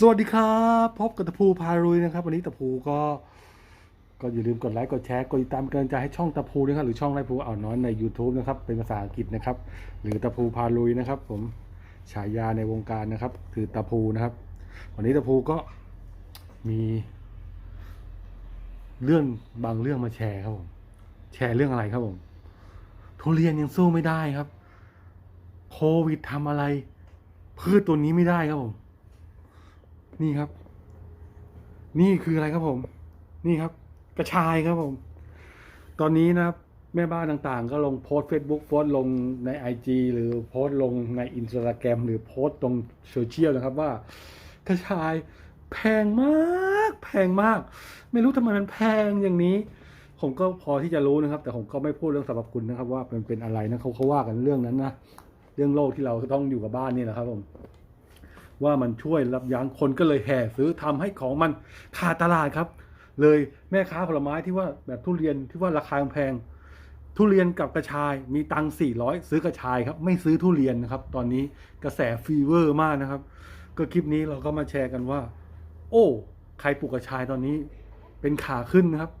สวัสดีครับ พบกับตะพูพารุยนะครับ วันนี้ตะพูก็ก็อย่าลืมกดไลค์กดแชร์กดติดตามเป็นกำลังใจให้ช่องตะพูด้วยครับหรือช่องไรพูอ่าวน้อยใน YouTube นะครับเป็นภาษาอังกฤษนะครับ หรือตะพูพารุยนะครับ ผมฉายาในวงการนะครับ คือตะพูนะครับ วันนี้ตะพูก็มี เรื่องบางเรื่องมาแชร์ครับผมแชร์เรื่องอะไรครับผมทุเรียนยังสู้ไม่ได้ครับโควิดทำอะไร พืชตัวนี้ไม่ได้ครับผม นี่ครับ นี่คืออะไรครับผม นี่ครับ กระชายครับผม ตอนนี้นะครับ แม่บ้านต่างๆ ก็ลงโพสเฟซบุ๊กโพสต์ลงใน IG หรือโพสต์ลงในอินสตาแกรมหรือโพสต์ตรงโซเชียลนะครับว่า กระชายแพงมาก แพงมาก ไม่รู้ทำไมมันแพงอย่างนี้ ผมก็พอที่จะรู้นะครับ แต่ผมก็ไม่พูดเรื่องสรรพคุณนะครับ ว่ามันเป็นอะไรนะเขาเขาว่ากันเรื่องนั้นนะเรื่องโรคที่เราต้องอยู่กับบ้านนี่แหละครับผม ว่ามันช่วยรับยั้งคนก็เลยแห่ซื้อทำให้ของมันขาดตลาดครับ เลยแม่ค้าผลไม้ที่ว่าแบบทุเรียนที่ว่าราคาแพง ทุเรียนกับกระชายมีตังค์400ซื้อกระชายครับ ไม่ซื้อทุเรียนนะครับ ตอนนี้กระแสฟีเวอร์มากนะครับ ก็คลิปนี้เราก็มาแชร์กันว่า โอ้ ใครปลูกกระชายตอนนี้ เป็นขาขึ้นนะครับ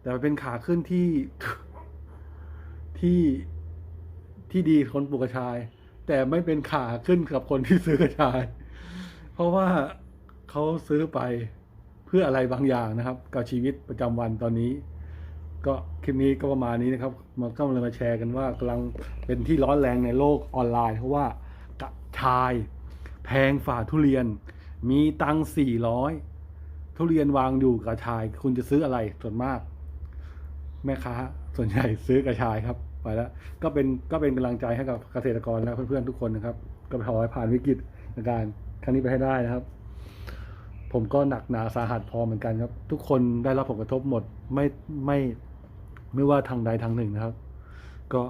แต่เป็นขาขึ้นที่ที่ที่ดีคนปลูกกระชาย แต่ไม่เป็นขาขึ้นกับคนที่ซื้อกระชาย เพราะว่าเขาซื้อไปเพื่ออะไรบางอย่างนะครับ กับชีวิตประจำวันตอนนี้ ก็คลิปนี้ก็ประมาณนี้นะครับมันก็เลยมาแชร์กันว่ากำลังเป็นที่ร้อนแรงในโลกออนไลน์ เพราะว่ากระชาย แพงฝ่าทุเรียน มีตังสี่ร้อยทุเรียนวางอยู่กระชาย คุณจะซื้ออะไรส่วนมาก แม่ค้าส่วนใหญ่ซื้อกระชายครับ ไปแล้วก็เป็นก็เป็นกำลังใจให้กับเกษตรกรและเพื่อนๆทุกคนนะครับ ก็ขอให้ผ่านวิกฤตในการครั้งนี้ไปให้ได้นะครับ ผมก็หนักหนาสาหัสพอเหมือนกันครับ ทุกคนได้รับผลกระทบหมดไม่ไม่ไม่ว่าทางใดทางหนึ่งนะครับ ก็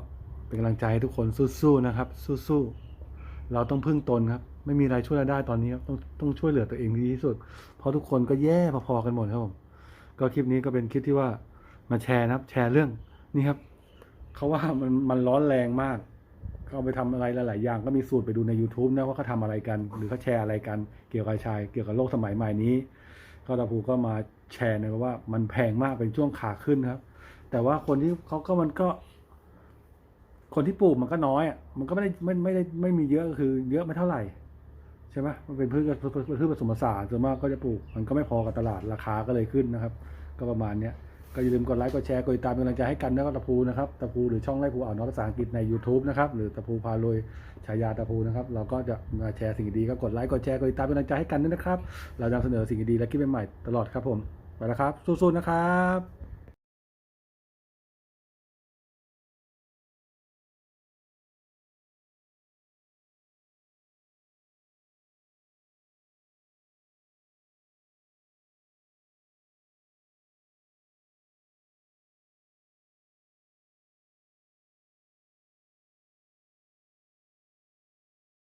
เป็นกำลังใจให้ทุกคนสู้ๆนะครับ สู้ๆเราต้องพึ่งตนครับ ไม่มีอะไรช่วยเราได้ตอนนี้ครับต้องต้องช่วยเหลือตัวเองดีที่สุด เพราะทุกคนก็แย่พอๆกันหมดครับผมก็คลิปนี้ก็เป็นคลิปที่ว่ามาแชร์นะครับ แชร์เรื่องนี่ครับ เขาว่ามันมันร้อนแรงมาก เขาไปทำอะไรหลาย ๆ อย่างก็มีสูตรไปดูใน YouTube นะว่าเขาทำอะไรกัน หรือเขาแชร์อะไรกันเกี่ยวกับชายเกี่ยวกับโลกสมัยใหม่นี้ก็ตาภูก็มาแชร์นะว่ามันแพงมากเป็นช่วงขาขึ้นครับ แต่ว่าคนที่เขาก็มันก็ คนที่ปลูกมันก็น้อยอะมันก็ไม่ได้ไม่ไม่ได้ไม่มีเยอะคือ เยอะไม่เท่าไหร่ใช่ไหมมันเป็นพืชพืชผสมผสานส่วนมากก็จะปลูก มันก็ไม่พอกับตลาดราคาก็เลยขึ้นนะครับ ก็ประมาณเนี้ย ก็อย่าลืมกดไลค์กดแชร์กดติดตามเป็นกำลังใจให้กันนะครับตะพูนะครับตะพูหรือช่องไล่ภูอ่าวนอภาษาอังกฤษใน YouTube นะครับหรือตะพูพาลุยฉายาตะพูนะครับเราก็จะมาแชร์สิ่งดีก็กดไลค์กดแชร์กดติดตามเป็นกำลังใจให้กันด้วยนะครับ เรานำเสนอสิ่งดีและคลิปใหม่ๆตลอดครับผมไปแล้วครับสู้ๆนะครับ